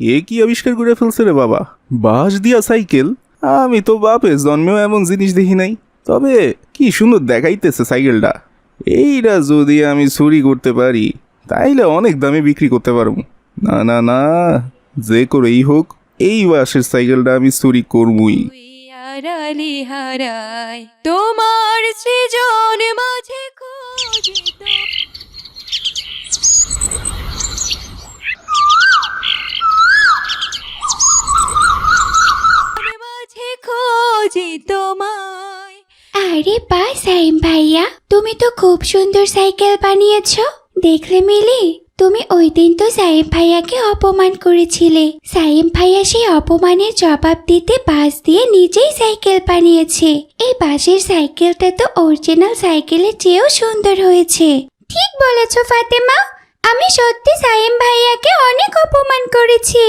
এ কি আবিষ্কার করে ফেলছে রে বাবা? বাঁশ দিয়া সাইকেল? আমি তো বাপে, জন্মেও এমন জিনিস দেখি নাই। তবে কি সুন্দর দেখাইতেছে সাইকেলটা। এইটা যদি আমি চুরি করতে পারি, তাইলে অনেক দামে বিক্রি করতে পারব। না না না, যে করেই হোক, এই বাসের সাইকেলটা আমি চুরি করবই। তোমার সৃজন মাঝে খোঁজে খোঁজে তোমায়। আরে বা, সাইম ভাইয়া, তুমি তো খুব সুন্দর সাইকেল বানিয়েছো। দেখলে মিলি, তুমি ওই দিন তো সাইম ভাইয়াকে অপমান করেছিলে। সাইম ভাইয়া সেই অপমানের জবাব দিতে বাস দিয়ে নিজেই সাইকেল বানিয়েছে। এই বাসের সাইকেলটা তো অরিজিনাল সাইকেলের চেয়েও সুন্দর হয়েছে। ঠিক বলেছ, ফাতেমা। আমি সত্যি সাইম ভাইয়াকে অনেক অপমান করেছি।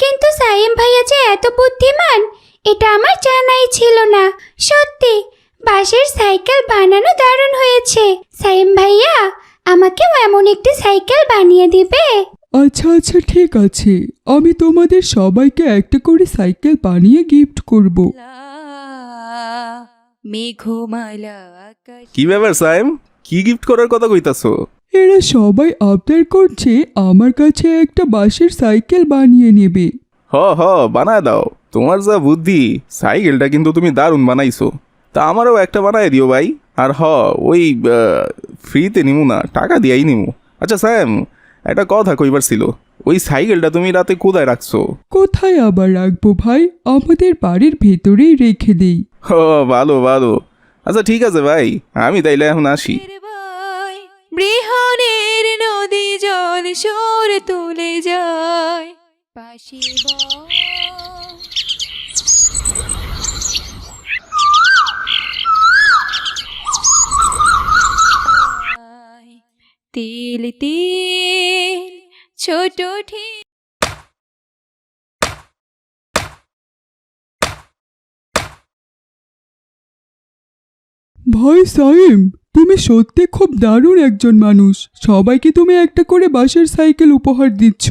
কিন্তু সাইম ভাইয়া যে এত বুদ্ধিমান এটা আমার জানাই ছিল না। সত্যি বাঁশের সাইকেল বানানো দারুণ হয়েছে। সাইম ভাইয়া আমাকেও এমন একটি সাইকেল বানিয়ে দিবে। আচ্ছা আচ্ছা ঠিক আছে। আমি তোমাদের সবাইকে একটা করে সাইকেল বানিয়ে গিফট করব। মেঘমালা আকাশ কি ব্যাপার সাইম? কি গিফট করার কথা কইতাছো? এরা সবাই আবদার করছে আমার কাছে একটা বাঁশের সাইকেল বানিয়ে নেবে। হ হ বানায় দাও। তোমার যা বুদ্ধি সাইকেলটা কিন্তু তুমি দারুণ বানাইছো। তা আমারও একটা বানায় দিও ভাই। আর হ ওই ফ্রিতে নিমু না টাকা দিয়াই নিমু। আচ্ছা স্যাম একটা কথা কইবার ছিল। ওই সাইকেলটা তুমি রাতে কোথায় রাখছো? কোথায় আবার রাখব ভাই? আমাদের বাড়ির ভেতরেই রেখে দেই। হ ভালো ভালো। আচ্ছা ঠিক আছে ভাই আমি তাইলে এখন আসি। বয় বৃহণের নদী জল সর তুলে যায়। পাশে তিল তিল, ছোট ঠিক ভাই সাইম তুমি সত্যি খুব দারুণ একজন মানুষ। সবাইকে তুমি একটা করে বাসের সাইকেল উপহার দিচ্ছ।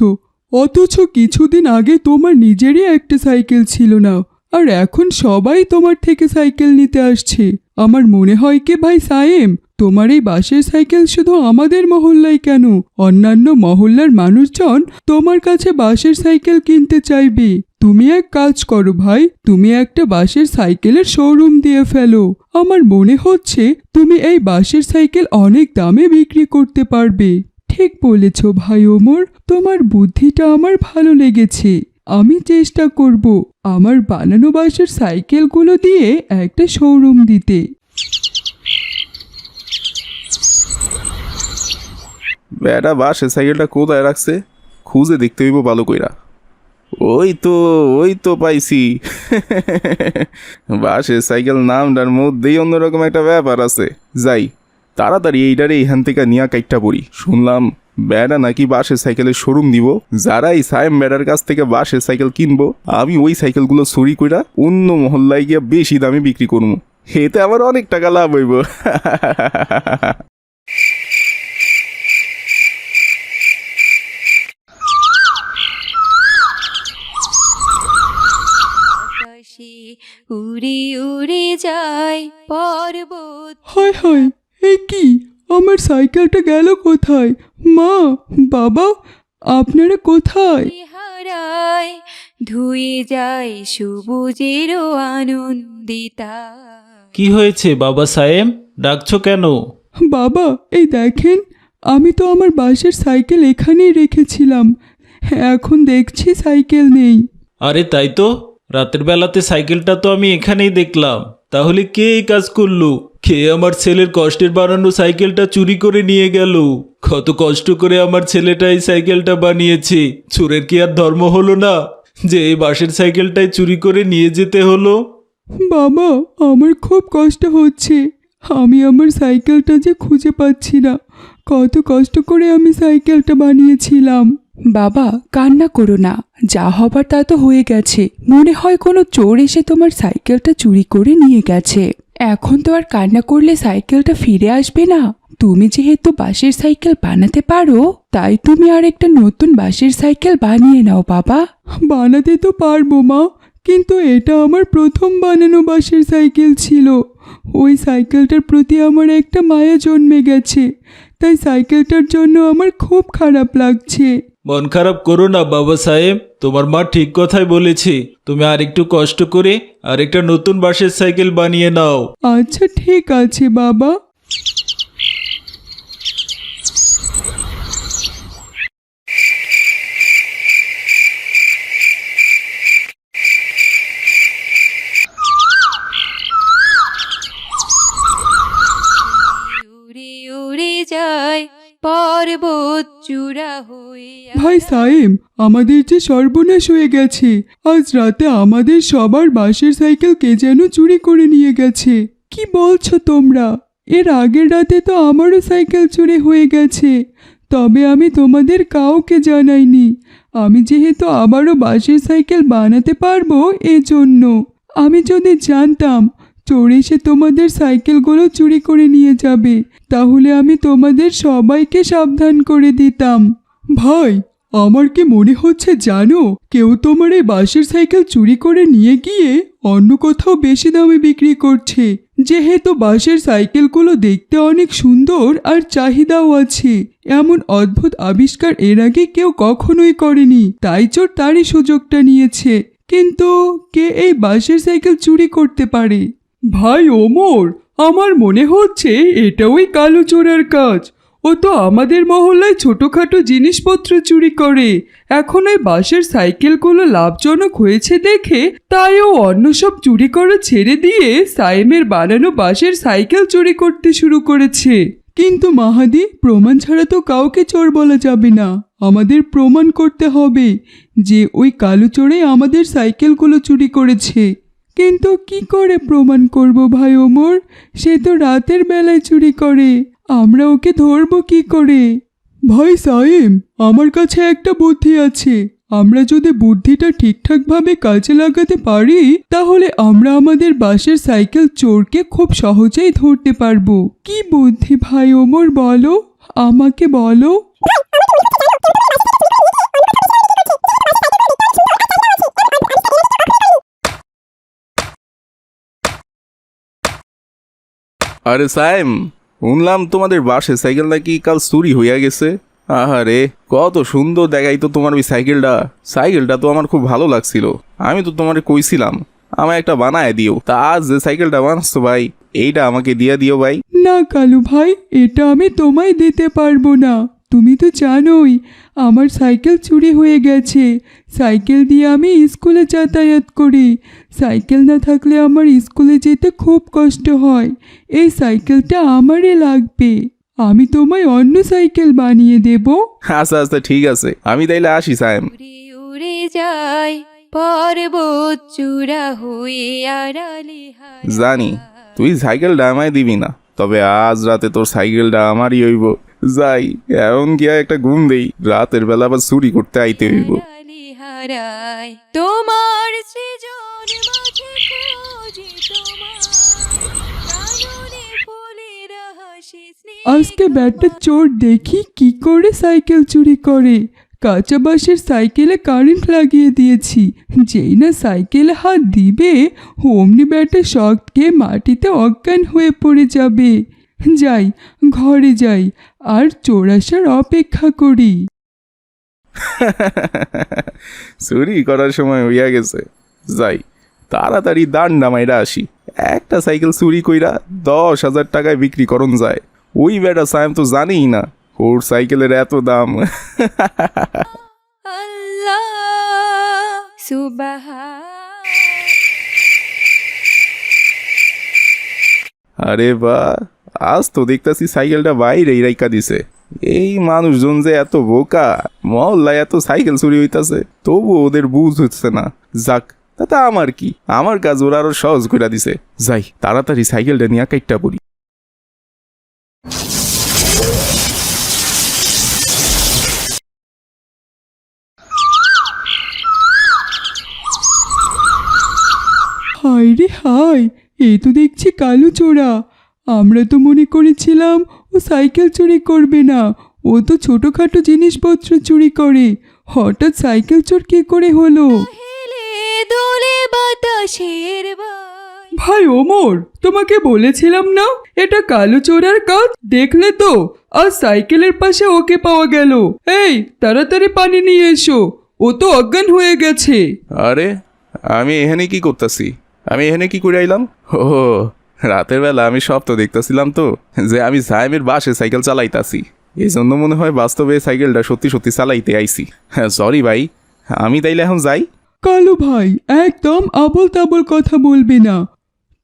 অথচ কিছুদিন আগে তোমার নিজেরই একটা সাইকেল ছিল না। আর এখন সবাই তোমার থেকে সাইকেল নিতে আসছে। আমার মনে হয় কি ভাই সাইম তোমার এই বাসের সাইকেল শুধু আমাদের মহল্লায় কেন? অন্যান্য মহল্লার মানুষজন তোমার কাছে বাসের সাইকেল কিনতে চাইবে। তুমি এক কাজ করো ভাই, তুমি একটা বাসের সাইকেলের শোরুম দিয়ে ফেলো। আমার মনে হচ্ছে তুমি এই বাসের সাইকেল অনেক দামে বিক্রি করতে পারবে। ঠিক বলেছ ভাই ওমর, তোমার বুদ্ধিটা আমার ভালো লেগেছে। আমি চেষ্টা করব আমার বানানো বাসের সাইকেলগুলো দিয়ে একটা শোরুম দিতে। বেটা বাসে সাইকেলটা কোথায় রাখছে? খুঁজে দেখতে হইব ভালো কইরা। ওই তো ওই তো পাইছি। বাসের সাইকেল নামটার মধ্যেই অন্যরকম একটা ব্যাপার আছে। যাই, তাড়াতাড়ি এইটারে এইখান থেকে নিয়া কাইটটা পড়ি। শুনলাম বেড়া নাকি বাসের সাইকেলের শোরুম দিব। যারা এই সায়েম বেড়ার কাছ থেকে বাসের সাইকেল কিনবো, আমি ওই সাইকেলগুলো চুরি কইরা অন্য মহল্লায় গিয়া বেশি দামে বিক্রি করব এতে আমার অনেক টাকা লাভ হইব আকাশে উড়ে উড়ে যায় পর্বত। হায় হায় এ কি? আমার সাইকেলটা গেল কোথায়? মা বাবা আপনারা কোথায়? হারায় ধুয়ে যায় সবুজেরও আনন্দিতা। কি হয়েছে বাবা সায়েম ডাকছো কেন? বাবা এই দেখেন আমি তো আমার বাসের সাইকেল এখানেই রেখেছিলাম। এখন দেখছি সাইকেল নেই। আরে তাই তো রাতের বেলাতে সাইকেলটা তো আমি এখানেই দেখলাম। তাহলে কে এই কাজ করল? কে আমার ছেলের কষ্টের বানানো সাইকেলটা চুরি করে নিয়ে গেল? কত কষ্ট করে আমার ছেলেটা এই সাইকেলটা বানিয়েছে। চোরের কি আর ধর্ম হলো না? যে এই বাসের সাইকেলটাই চুরি করে নিয়ে যেতে হলো? বাবা, আমার খুব কষ্ট হচ্ছে। আমি আমার সাইকেলটা যে খুঁজে পাচ্ছি না। কত কষ্ট করে আমি সাইকেলটা বানিয়েছিলাম। বাবা, কান্না করো না। যা হবার তা তো হয়ে গেছে। মনে হয় কোনো চোর এসে তোমার সাইকেলটা চুরি করে নিয়ে গেছে। এখন তো আর কান্না করলে সাইকেলটা ফিরে আসবে না। তুমি যেহেতু বাসের সাইকেল বানাতে পারো, তাই তুমি আর একটা নতুন বাসের সাইকেল বানিয়ে নাও বাবা। বানাতে তো পারব মা, কিন্তু এটা আমার প্রথম বানানো বাসের সাইকেল ছিল। ওই সাইকেলটার প্রতি আমার একটা মায়া জন্মে গেছে। তাই সাইকেলটার জন্য আমার খুব খারাপ লাগছে। মন খারাপ করো না, বাবা সাহেব। তোমার মা ঠিক কথাই বলেছি। তুমি আর একটু কষ্ট করে আরেকটা নতুন বাসের সাইকেল বানিয়ে নাও। আচ্ছা ঠিক আছে, বাবা উড়ে উড়ে যায় পর্বত চূড়া হয়ে ভাই সাইম আমাদের যে সর্বনাশ হয়ে গেছে, আজ রাতে আমাদের সবার বাসের সাইকেল কে যেন চুরি করে নিয়ে গেছে। কি বলছো তোমরা? এর আগের রাতে তো আমারও সাইকেল চুরি হয়ে গেছে। তবে আমি তোমাদের কাউকে জানাইনি। আমি যেহেতু আবারও বাসের সাইকেল বানাতে পারব, এজন্য। আমি যদি জানতাম চোর এসে তোমাদের সাইকেলগুলো চুরি করে নিয়ে যাবে। তাহলে আমি তোমাদের সবাইকে সাবধান করে দিতাম। ভাই, আমার কি মনে হচ্ছে জানো? কেউ তোমার এই বাসের সাইকেল চুরি করে নিয়ে গিয়ে অন্য কোথাও বেশি দামে বিক্রি করছে। যেহেতু বাসের সাইকেলগুলো দেখতে অনেক সুন্দর আর চাহিদাও আছে। এমন অদ্ভুত আবিষ্কার এর আগে কেউ কখনোই করেনি, তাই চোর তারই সুযোগটা নিয়েছে। কিন্তু কে এই বাসের সাইকেল চুরি করতে পারে? ভাই ওমর, আমার মনে হচ্ছে এটা ওই কালো চোরের কাজ। ও তো আমাদের মহল্লায় ছোটোখাটো জিনিসপত্র চুরি করে। এখন ওই বাসের সাইকেলগুলো লাভজনক হয়েছে দেখে তাই ও অন্য সব চুরি করা ছেড়ে দিয়ে সাইমের বানানো বাসের সাইকেল চুরি করতে শুরু করেছে। কিন্তু মাহাদি, প্রমাণ ছাড়া তো কাউকে চোর বলা যাবে না। আমাদের প্রমাণ করতে হবে যে ওই কালো চোরে আমাদের সাইকেলগুলো চুরি করেছে। কিন্তু কি করে প্রমাণ করব ভাই ওমর? সে তো রাতের বেলায় চুরি করে। আমরা ওকে ধরবো কি করে? ভাই সাইম আমার কাছে একটা বুদ্ধি আছে। আমরা যদি বুদ্ধিটা ঠিকঠাকভাবে কাজে লাগাতে পারি, তাহলে আমরা আমাদের বাসের সাইকেল চোরকে খুব সহজেই ধরতে পারব। কি বুদ্ধি ভাই ওমর, বলো? আমাকে বলো? আরে সাইম, শুনলাম তোমাদের বাসে সাইকেল নাকি কাল চুরি হইয়া গেছে। আহারে, কত সুন্দর দেখাই তো তোমার ওই সাইকেলটা। সাইকেলটা তো আমার খুব ভালো লাগছিল। আমি তো তোমারে কইছিলাম আমার একটা বানায় দিও। তা আজ যে সাইকেলটা বানাচ্ছো ভাই, এইটা আমাকে দিয়ে দিও ভাই। না কালু ভাই, এটা আমি তোমায় দিতে পারব না। তুমি তো জানোই আমার সাইকেল চুরি হয়ে গেছে। সাইকেল দিয়ে আমি স্কুলে যাতায়াত করি। সাইকেল না থাকলে আমার স্কুলে যেতে খুব কষ্ট হয়। এই সাইকেলটা আমারই লাগবে। আমি তোমায় অন্য সাইকেল বানিয়ে দেব। আচ্ছা আচ্ছা ঠিক আছে। আমি তাইলে আসি সাইম উড়ে উড়ে যায় পর্বত চূড়া হয়ে আড়ালে জানি তুই সাইকেলটা আমায় দিবি না তবে আজ রাতে তোর সাইকেলটা আমারই হইব। যাই এমন কি একটা ঘুম দেই? রাতের বেলা আবার চুরি করতে আইতে হইব। তোমার সৃজন মাঝে খোঁজে তোমার। কাননে ফুলের হাসি আজকে ব্যাটটা চোর দেখি কি করে সাইকেল চুরি করে। কাঁচা বাঁশের সাইকেলে কারেন্ট লাগিয়ে দিয়েছি। যেই না সাইকেলে হাত দিবে অমনি ব্যাটে শখ খেয়ে মাটিতে অজ্ঞান হয়ে পড়ে যাবে। যাই ঘরে যাই আর চোর আসার অপেক্ষা করি। চুরি করার সময় হইয়া গেছে। যাই তাড়াতাড়ি দান নামাইরা আসি। একটা সাইকেল চুরি কইরা দশ হাজার টাকায় বিক্রি করন যায়। ওই বেটা সাইম তো জানেই না ওর সাইকেলের এত দাম। আরে বা আজ তো দেখতাছি সাইকেলটা বাইরে রাইকা দিছে। এই মানুষজন যে এত বোকা, মহল্লায় এত সাইকেল চুরি হইতাছে তবু ওদের বুঝ হচ্ছে না। যাক, তাতে আমার কি? আমার কাজ ওরা আরও সহজ করে দিছে। যাই, তাড়াতাড়ি সাইকেলটা নিয়ে কাইটটা পড়ি। হায় রে হায় এ তো দেখছি কালো চোরা। আমরা তো মনে করেছিলাম ও সাইকেল চুরি করবে না। ও তো ছোটোখাটো জিনিসপত্র চুরি করে। হঠাৎ সাইকেল চোর কি করে হলো? ভাই ওমর তোমাকে বলেছিলাম না? এটা কালো চোরার কাজ? দেখলে তো আর সাইকেলের পাশে ওকে পাওয়া গেল। এই তাড়াতাড়ি পানি নিয়ে এসো। ও তো অজ্ঞান হয়ে গেছে। আরে আমি এখানে কি করতেছি? আমি এখানে কি করে আইলাম? ও রাতের বেলা আমি সব তো দেখতেছিলাম তো যে আমি সাহেবের বাসে সাইকেল চালাইতাছি। এই জন্য মনে হয় বাস্তবে সাইকেলটা সত্যি সত্যি চালাইতে আইছি। হ্যাঁ সরি ভাই আমি তাইলে এখন যাই। কালু ভাই একদম আবল তাবল কথা বলবে না।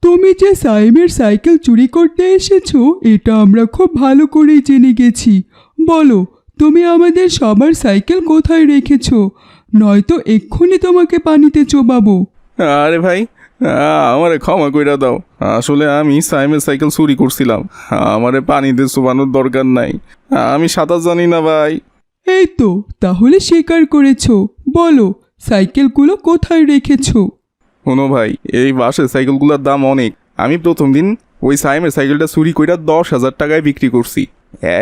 তুমি যে সাইমের সাইকেল চুরি করতে এসেছ এটা আমরা খুব ভালো করেই জেনে গেছি। বলো তুমি আমাদের সবার সাইকেল কোথায় রেখেছো? নয়তো এক্ষুনি তোমাকে পানিতে চোবাবো। আরে ভাই আমারে ক্ষমা কইরা দাও। আসলে আমি সাইমের সাইকেল চুরি করছিলাম। আমারে পানিতে চুবানোর দরকার নাই। আমি সাঁতার জানি না ভাই। এই তো তাহলে স্বীকার করেছ। বলো সাইকেলগুলো কোথায় রেখেছো? শোনো ভাই এই বাসের সাইকেলগুলোর দাম অনেক। আমি প্রথম দিন ওই সাইমের সাইকেলটা চুরি কইরা দশ হাজার টাকায় বিক্রি করছি।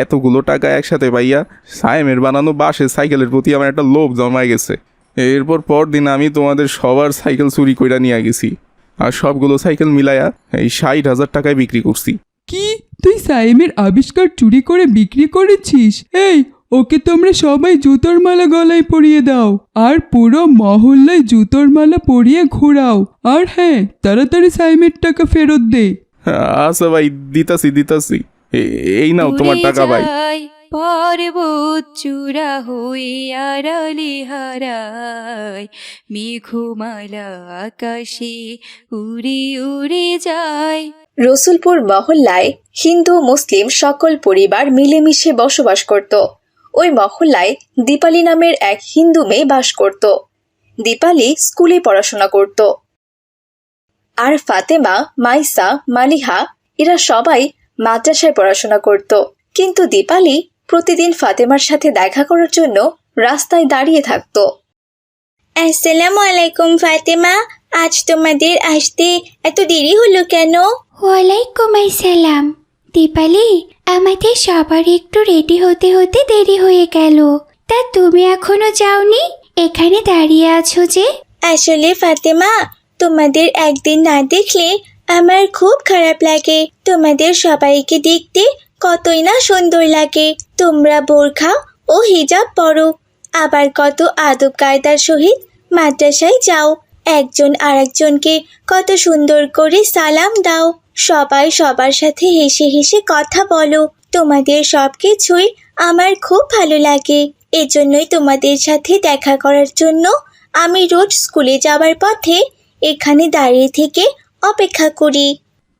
এতগুলো টাকা একসাথে পাইয়া সাইমের বানানো বাসের সাইকেলের প্রতি আমার একটা লোভ জমায় গেছে। এরপর পরদিন আমি তোমাদের সবার সাইকেল চুরি কইরা নিয়ে গেছি। আর সবগুলো সাইকেল মিলায়া এই ষাট হাজার টাকায় বিক্রি করছি। কি? তুই সাইমের আবিষ্কার চুরি করে বিক্রি করেছিস? এই ওকে তোমরা সবাই জুতোর মালা গলায় পরিয়ে দাও আর পুরো মহল্লায় জুতোর মালা পরিয়ে ঘোরাও। আর হ্যাঁ তাড়াতাড়ি সাইমের টাকা ফেরত দে। আচ্ছা ভাই দিতাছি দিতাছি। এই নাও তোমার টাকা ভাই। পর্বত চূড়া হয়ে আড়ালে হারায়। মেঘমালা আকাশে উড়ে উড়ে যায়। রসুলপুর মহল্লায় হিন্দু, মুসলিম সকল পরিবার মিলেমিশে বসবাস করত। ওই মহল্লায় দীপালি নামের এক হিন্দু মেয়ে বাস করত। দীপালি স্কুলে পড়াশোনা করত। আর ফাতেমা, মাইসা, মালিহা এরা সবাই মাদ্রাসায় পড়াশোনা করত। কিন্তু দীপালি প্রতিদিন ফাতেমার সাথে দেখা করার জন্য রাস্তায় দাঁড়িয়ে থাকতো। আসসালামু আলাইকুম ফাতেমা। আজ তোমাদের আসতে এত দেরি হলো কেন? ওয়ালাইকুম আসসালাম। দীপালি আমাদের সবার একটু রেডি হতে হতে দেরি হয়ে গেল। তা তুমি এখনও যাওনি? এখানে দাঁড়িয়ে আছো যে? আসলে ফাতেমা তোমাদের একদিন না দেখলে আমার খুব খারাপ লাগে। তোমাদের সবাইকে দেখতে কতই না সুন্দর লাগে। তোমরা বোরখা ও হিজাব পরো। আবার কত আদব কায়দার সহিত মাদ্রাসায় যাও। একজন আরেকজনকে কত সুন্দর করে সালাম দাও। সবাই সবার সাথে হেসে হেসে কথা বলো। তোমাদের সব কিছুই আমার খুব ভালো লাগে। এজন্যই তোমাদের সাথে দেখা করার জন্য আমি রোজ স্কুলে যাওয়ার পথে এখানে দাঁড়িয়ে থেকে অপেক্ষা করি।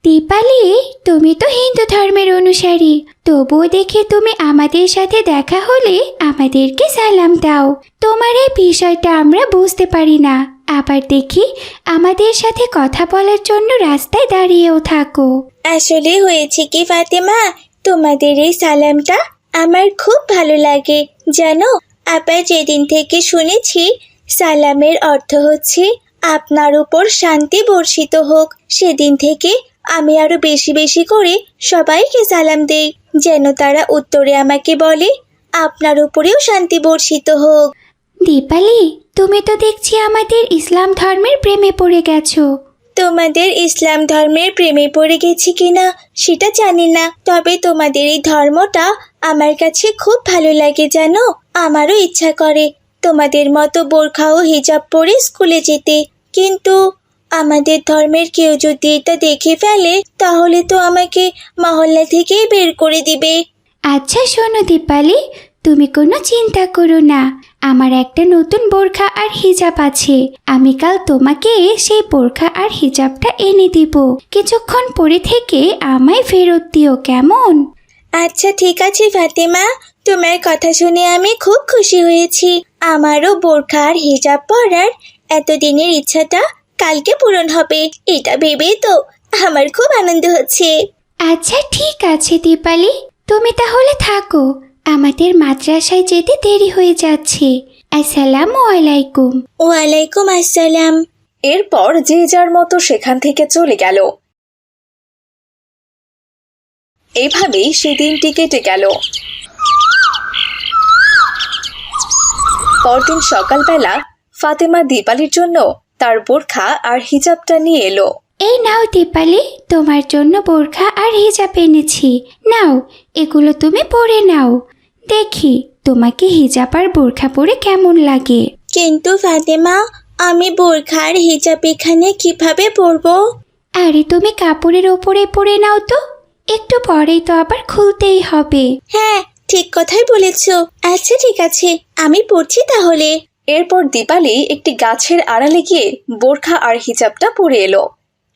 দীপালি, তুমি তো হিন্দু ধর্মের অনুসারী। তবুও দেখে তুমি আমাদের সাথে দেখা হলে আমাদেরকে সালাম দাও। তোমার এই বিষয়টা আমরা বুঝতে পারি না। আবার দেখি, আমাদের সাথে কথা বলার জন্য রাস্তায় দাঁড়িয়েও থাকো। আসলে হয়েছে কি, ফাতেমা? তোমাদের এই সালামটা আমার খুব ভালো লাগে। জানো, আবার যেদিন থেকে শুনেছি, সালামের অর্থ হচ্ছে, আপনার উপর শান্তি বর্ষিত হোক। সেদিন থেকে আমি আরও বেশি বেশি করে সবাইকে সালাম দেই। যেন তারা উত্তরে আমাকে বলে আপনার উপরেও শান্তি বর্ষিত হোক। দীপালি তুমি তো দেখছি আমাদের ইসলাম ধর্মের প্রেমে পড়ে গেছো। তোমাদের ইসলাম ধর্মের প্রেমে পড়ে গেছি কিনা সেটা জানি না। তবে তোমাদের এই ধর্মটা আমার কাছে খুব ভালো লাগে জানো আমারও ইচ্ছা করে। তোমাদের মতো বোরখা ও হিজাব পরে স্কুলে যেতে। কিন্তু আমাদের ধর্মের কেউ যদি এটা দেখে ফেলে তাহলে তো আমাকে মহল্লা থেকেই বের করে দিবে। আচ্ছা শোনো দীপালি তুমি কোনো চিন্তা করো না। আমার একটা নতুন বোরখা আর হিজাব আছে। আমি কাল তোমাকে সেই বোরখা আর হিজাবটা এনে দিব। কিছুক্ষণ পরে থেকে আমায় ফেরত দিও কেমন? আচ্ছা ঠিক আছে ফাতেমা। তোমার কথা শুনে আমি খুব খুশি হয়েছি। আমারও বোরখা আর হিজাব পরার এতদিনের ইচ্ছাটা কালকে পূরণ হবে এটা ভেবেই তো আমার খুব আনন্দ হচ্ছে। আচ্ছা ঠিক আছে দীপালি। তুমি তাহলে থাকো আমাদের মাদ্রাসায় যেতে দেরি হয়ে যাচ্ছে। আসসালামু আলাইকুম। ওয়ালাইকুম আসসালাম। এরপর যে যার মতো সেখান থেকে চলে গেল। এভাবেই সেদিনটি কেটে গেল। পরদিন সকালবেলা ফাতেমা দীপালির জন্য তার বোরখা আর হিজাবটা নিয়ে এলো। এই নাও দীপালি তোমার জন্য বোরখা আর হিজাব এনেছি। নাও এগুলো তুমি পরে নাও। দেখি তোমাকে হিজাব আর বোরখা পরে কেমন লাগে। কিন্তু ফাতেমা আমি বোরখা আর হিজাব এখানে কীভাবে পরবো? আরে তুমি কাপড়ের ওপরে পরে নাও তো। একটু পরেই তো আবার খুলতেই হবে। হ্যাঁ ঠিক কথাই বলেছ। আচ্ছা ঠিক আছে আমি পড়ছি তাহলে। এরপর দীপালি একটি গাছের আড়ালে গিয়ে বোরখা আর হিজাবটা পরে এলো।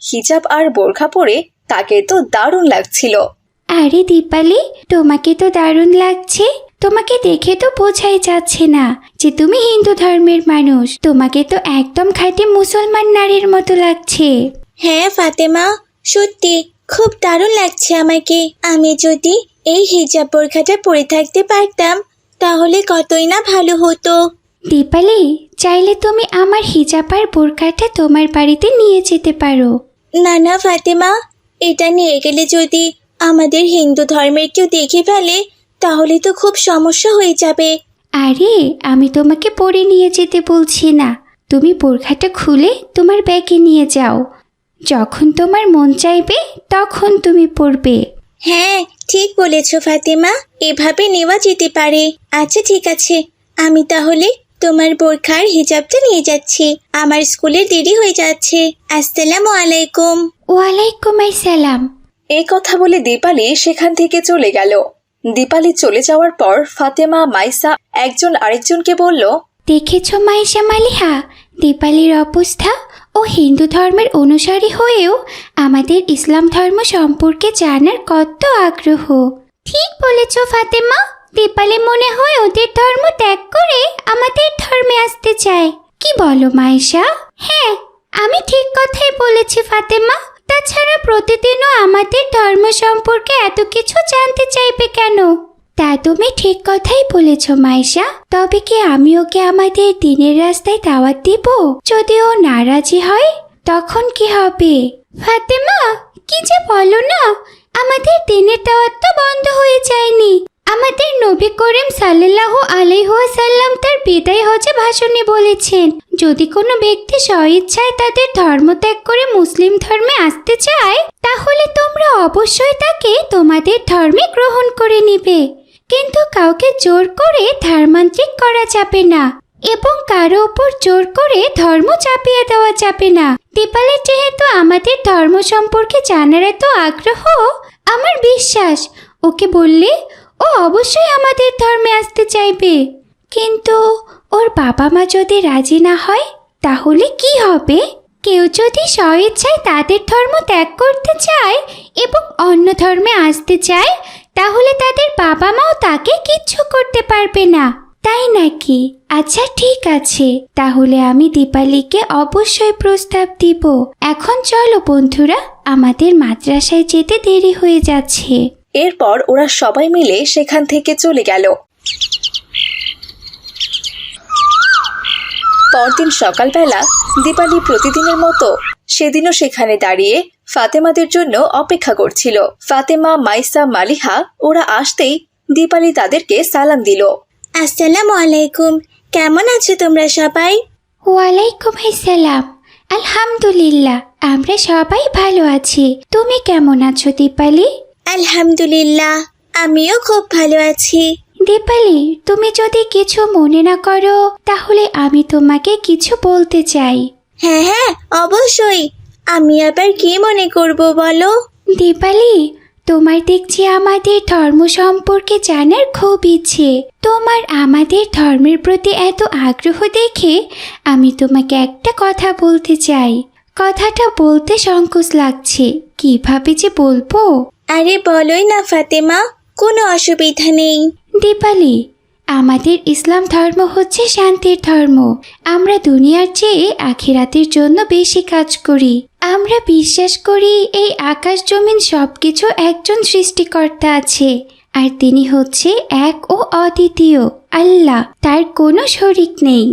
হিজাব আর বোরখা পরে তাকে তো দারুণ লাগছিল। আরে দীপালি তোমাকে তো দারুণ লাগছে। তোমাকে দেখে তো বোঝাই যাচ্ছে না যে তুমি হিন্দু ধর্মের মানুষ। তোমাকে তো একদম খাঁটি মুসলমান নারীর মতো লাগছে। হ্যাঁ ফাতেমা সত্যি খুব দারুণ লাগছে আমাকে। আমি যদি এই হিজাব বোরখাটা পরে থাকতে পারতাম তাহলে কতই না ভালো হতো। দীপালি চাইলে তুমি আমার হিজাব আর বোরকাটা তোমার বাড়িতে নিয়ে যেতে পারো। না না ফাতেমা এটা নিয়ে গেলে যদি আমাদের হিন্দু ধর্মের কেউ দেখে ফেলে তাহলে তো খুব সমস্যা হয়ে যাবে। আরে আমি তোমাকে পরে নিয়ে যেতে বলছি না। তুমি বোরখাটা খুলে তোমার ব্যাগে নিয়ে যাও। যখন তোমার মন চাইবে তখন তুমি পরবে। হ্যাঁ ঠিক বলেছ ফাতেমা। এভাবে নেওয়া যেতে পারে। আচ্ছা ঠিক আছে। আমি তাহলে তোমার বোরখার হিজাবটা নিয়ে যাচ্ছি। আমার স্কুলে দেরি হয়ে যাচ্ছে। আসসালামু আলাইকুম। ওয়ালাইকুম আসসালাম। এই কথা বলে দীপালি সেখান থেকে চলে গেল। দীপালি চলে যাওয়ার পর ফাতেমা মাইসা একজন আরেকজনকে বলল দেখেছ মাইশা মালিহা? দীপালির অবস্থা ও হিন্দু ধর্মের অনুসারী হয়েও আমাদের ইসলাম ধর্ম সম্পর্কে জানার কত আগ্রহ। ঠিক বলেছ ফাতেমা। দীপালি মনে হয় ওদের ধর্ম ত্যাগ করে আমাদের ধর্মে আসতে চায়। কি বলো মাইশা হ্যাঁ আমি ঠিক কথাই বলেছি, ফাতেমা। তাছাড়া প্রতিদিনও আমাদের ধর্ম সম্পর্কে এত কিছু জানতে চাইবে কেন? তা তুমি ঠিক কথাই বলেছ মাইশা তবে কি আমি ওকে আমাদের দিনের রাস্তায় দাওয়াত দিব? যদি ও নারাজি হয়, তখন কি হবে? ফাতেমা, কি যে বলো না, আমাদের দিনের দাওয়াত তো বন্ধ হয়ে যায়নি। আমাদের নবী করিম সাল্লাহ আলাইহাল্লাম তার বিদায় হজে ভাষণে বলেছেন, যদি কোনো ব্যক্তি স্বইচ্ছায় তাদের ধর্ম ত্যাগ করে মুসলিম ধর্মে আসতে চায়, তাহলে তোমরা অবশ্যই তাকে তোমাদের ধর্মে গ্রহণ করে নিবে। কিন্তু কাউকে জোর করে ধর্মান্তরিক করা যাবে না এবং কারও ওপর জোর করে ধর্ম চাপিয়ে দেওয়া যাবে না। দীপালের যেহেতু আমাদের ধর্ম সম্পর্কে জানার এত আগ্রহ, আমার বিশ্বাস, ওকে বললে ও অবশ্যই আমাদের ধর্মে আসতে চাইবে। কিন্তু ওর বাবা মা যদি রাজি না হয়, তাহলে কি হবে? কেউ যদি স্বইচ্ছায় তাদের ধর্ম ত্যাগ করতে চায় এবং অন্য ধর্মে আসতে চায়, তাহলে তাদের বাবা মাও তাকে কিচ্ছু করতে পারবে না। তাই নাকি? আচ্ছা ঠিক আছে। তাহলে আমি দীপালিকে অবশ্যই প্রস্তাব দিব। এখন চলো বন্ধুরা, আমাদের মাদ্রাসায় যেতে দেরি হয়ে যাচ্ছে। এরপর ওরা সবাই মিলে সেখান থেকে চলে গেল। পরদিন সকালবেলা দীপালি প্রতিদিনের মতো সেদিনও সেখানে দাঁড়িয়ে ফাতেমাদের জন্য অপেক্ষা করছিল। ফাতেমা মাইসা মালিহা ওরা আসতেই দীপালি তাদেরকে সালাম দিল। আসসালামু আলাইকুম কেমন আছো তোমরা সবাই? ওয়ালাইকুম আসসালাম। আলহামদুলিল্লাহ আমরা সবাই ভালো আছি। তুমি কেমন আছো দীপালি? আলহামদুলিল্লাহ আমিও খুব ভালো আছি। দীপালি তুমি যদি কিছু মনে না করো তাহলে আমি তোমাকে কিছু বলতে চাই। হ্যাঁ হ্যাঁ অবশ্যই। আমি আবার কি মনে করব বলো? দীপালি তোমার দেখছি আমাদের ধর্ম সম্পর্কে জানার খুব ইচ্ছে। তোমার আমাদের ধর্মের প্রতি এত আগ্রহ দেখে আমি তোমাকে একটা কথা বলতে চাই। কথাটা বলতে সংকোচ লাগছে। কীভাবে যে বলব? আরে বলোই না, ফাতেমা, কোনো অসুবিধা নেই। দীপালি, আমাদের ইসলাম ধর্ম হচ্ছে শান্তির ধর্ম। আমরা দুনিয়ার চেয়ে আখিরাতের জন্য বেশি কাজ করি। আমরা বিশ্বাস করি এই আকাশ জমিন সব কিছু একজন সৃষ্টিকর্তা আছে, আর তিনি হচ্ছে এক ও অদ্বিতীয়, আল্লাহ, তার কোনো শরিক নেই।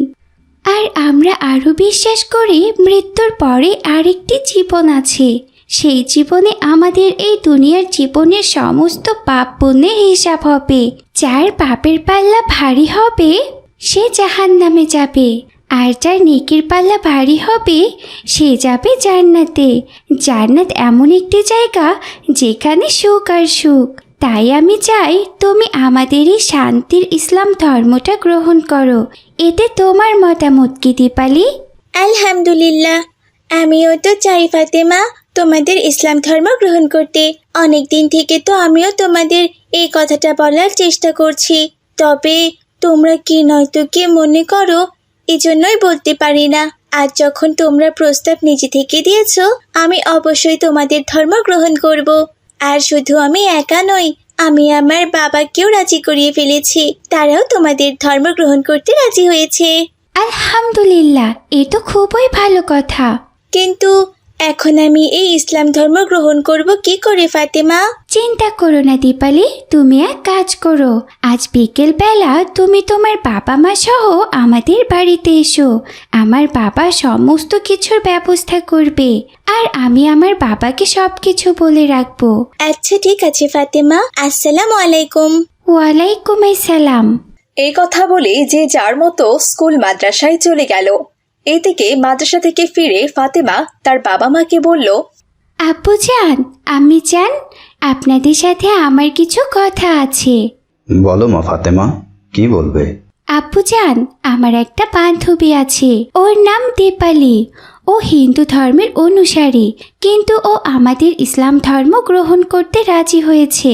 আর আমরা আরও বিশ্বাস করি মৃত্যুর পরে আরেকটি জীবন আছে সেই জীবনে আমাদের এই দুনিয়ার জীবনের সমস্ত পাপ পুণ্যের হিসাব হবে। যার পাপের পাল্লা ভারী হবে, সে জাহান নামে যাবে। আর যার নেকির পাল্লা ভারী হবে, সে যাবে জান্নাতে। জান্নাত এমন একটি জায়গা যেখানে সুখ আর সুখ। তাই আমি চাই তুমি আমাদের এই শান্তির ইসলাম ধর্মটা গ্রহণ করো। এতে তোমার মতামত কি, দীপালি? আলহামদুলিল্লাহ। আমিও তো চাই, ফাতেমা। তোমাদের ইসলাম ধর্ম গ্রহণ করতে। অনেক দিন থেকে তো আমিও তোমাদের এই কথাটা বলার চেষ্টা করছি। তবে তোমরা কি নয়তো কি মনে করো? এজন্যই বলতে পারি না। আজ যখন তোমরা প্রস্তাব নিজে থেকে দিয়েছ আমি অবশ্যই তোমাদের ধর্ম গ্রহণ করব। আর শুধু আমি একা নই আমি আমার বাবাকেও রাজি করিয়ে ফেলেছি। তারাও তোমাদের ধর্ম গ্রহণ করতে রাজি হয়েছে। আলহামদুলিল্লাহ এ তো খুবই ভালো কথা। কিন্তু এখন আমি এই ইসলাম ধর্ম গ্রহণ করব কি করে ফাতেমা? চিন্তা করো না দীপালি তুমি এক কাজ করো। আজ বিকেল বেলা তুমি তোমার বাবা মা সহ আমাদের বাড়িতে এসো। আমার বাবা সমস্ত কিছুর ব্যবস্থা করবে। আর আমি আমার বাবাকে সব কিছু বলে রাখব। আচ্ছা ঠিক আছে ফাতেমা। আসসালামু আলাইকুম। ওয়ালাইকুম আসসালাম। এই কথা বলে যে যার মতো স্কুল মাদ্রাসায় চলে গেল। এদিকে মাদ্রাসা থেকে ফিরে ফাতেমা তার বাবা মাকে বলল আপু যান আমি চান আপনাদের সাথে আমার কিছু কথা আছে। বলো মা ফাতেমা কি বলবে? আপু যান আমার একটা বান্ধবী আছে ওর নাম দীপালি। ও হিন্দু ধর্মের অনুসারী কিন্তু ও আমাদের ইসলাম ধর্ম গ্রহণ করতে রাজি হয়েছে।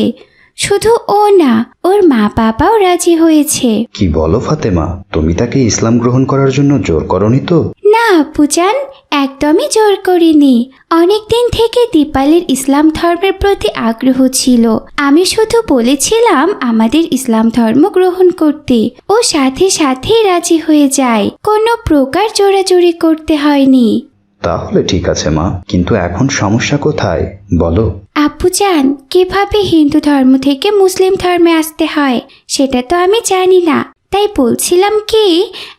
শুধু ও না ওর মা বাবাও রাজি হয়েছে। কি বলো ফাতেমা? তুমি তাকে ইসলাম গ্রহণ করার জন্য জোর করনি তো? না আপু যান একদমই জোর করিনি। অনেক দিন থেকে দীপালির ইসলাম ধর্মের প্রতি আগ্রহ ছিল। আমি শুধু বলেছিলাম আমাদের ইসলাম ধর্ম গ্রহণ করতে। ও সাথে সাথেই রাজি হয়ে যায়। কোনো প্রকার জোরাজুরি করতে হয়নি। তাহলে ঠিক আছে মা। কিন্তু এখন সমস্যা কোথায়? বলো। আপু যান কীভাবে হিন্দু ধর্ম থেকে মুসলিম ধর্মে আসতে হয় সেটা তো আমি জানি না। তাই বলছিলাম কি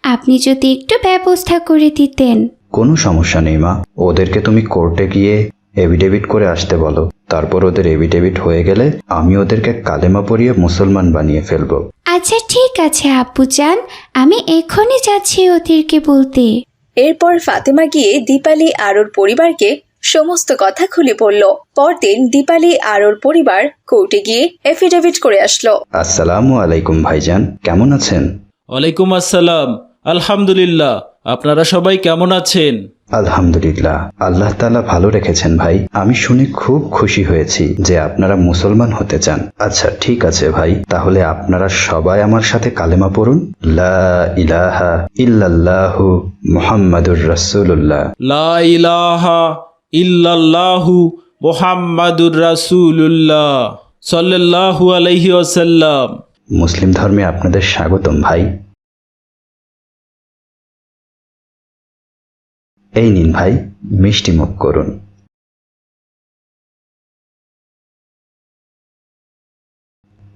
আপনি যদি একটু ব্যবস্থা করে দিতেন। কোনো সমস্যা নেই মা। ওদেরকে তুমি কোর্টে গিয়ে এভিডেভিট করে আসতে বলো। তারপর ওদের এভিডেভিট হয়ে গেলে আমি ওদেরকে কালেমা পরিয়ে মুসলমান বানিয়ে ফেলব। আচ্ছা ঠিক আছে আপু যান আমি এখনই যাচ্ছি ওদেরকে বলতে। এরপর ফাতেমা গিয়ে দীপালি আরোর ওর পরিবারকে সমস্ত কথা খুলে পড়ল। পরদিন দীপালি আর ওর পরিবার কোর্টে গিয়ে এফিডেভিট করে আসলো। আসসালামু আলাইকুম ভাইজান কেমন আছেন? ওয়ালাইকুম আসসালাম। আলহামদুলিল্লাহ। আপনারা সবাই কেমন আছেন? আলহামদুলিল্লাহ। আল্লাহ তাআলা ভালো রেখেছেন ভাই। আমি শুনে খুব খুশি হয়েছি যে আপনারা মুসলমান হতে চান। আচ্ছা ঠিক আছে ভাই। তাহলে আপনারা সবাই আমার সাথে কালেমা পড়ুন। লা ইলাহা ইল্লাল্লাহু মুহাম্মাদুর রাসূলুল্লাহ। লা ইলাহা ইল্লাল্লাহু মোহাম্মাদুর রাসূলুল্লাহ। সাল্লাল্লাহু আলাইহি ওয়াসাল্লাম। মুসলিম ধর্মে আপনাদের স্বাগতম ভাই। এই নিন ভাই, মিষ্টি মুখ করুন।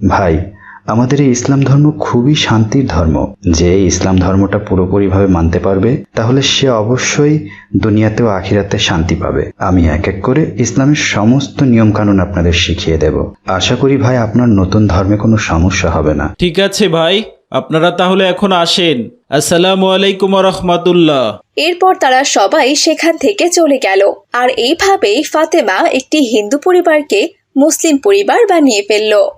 ভাই, আমাদের এই ইসলাম ধর্ম খুবই শান্তির ধর্ম। যে ইসলাম ধর্মটা পুরোপুরিভাবে মানতে পারবে, তাহলে সে অবশ্যই দুনিয়াতেও আখিরাতে শান্তি পাবে। আমি এক এক করে ইসলামের সমস্ত নিয়মকানুন আপনাদের শিখিয়ে দেব। আশা করি ভাই, আপনার নতুন ধর্মে কোনো সমস্যা হবে না। ঠিক আছে ভাই। আপনারা তাহলে এখন আসেন। আসসালামু আলাইকুম রহমতুল্লাহ। এরপর তারা সবাই সেখান থেকে চলে গেল। আর এইভাবেই ফাতেমা একটি হিন্দু পরিবারকে মুসলিম পরিবার বানিয়ে ফেলল।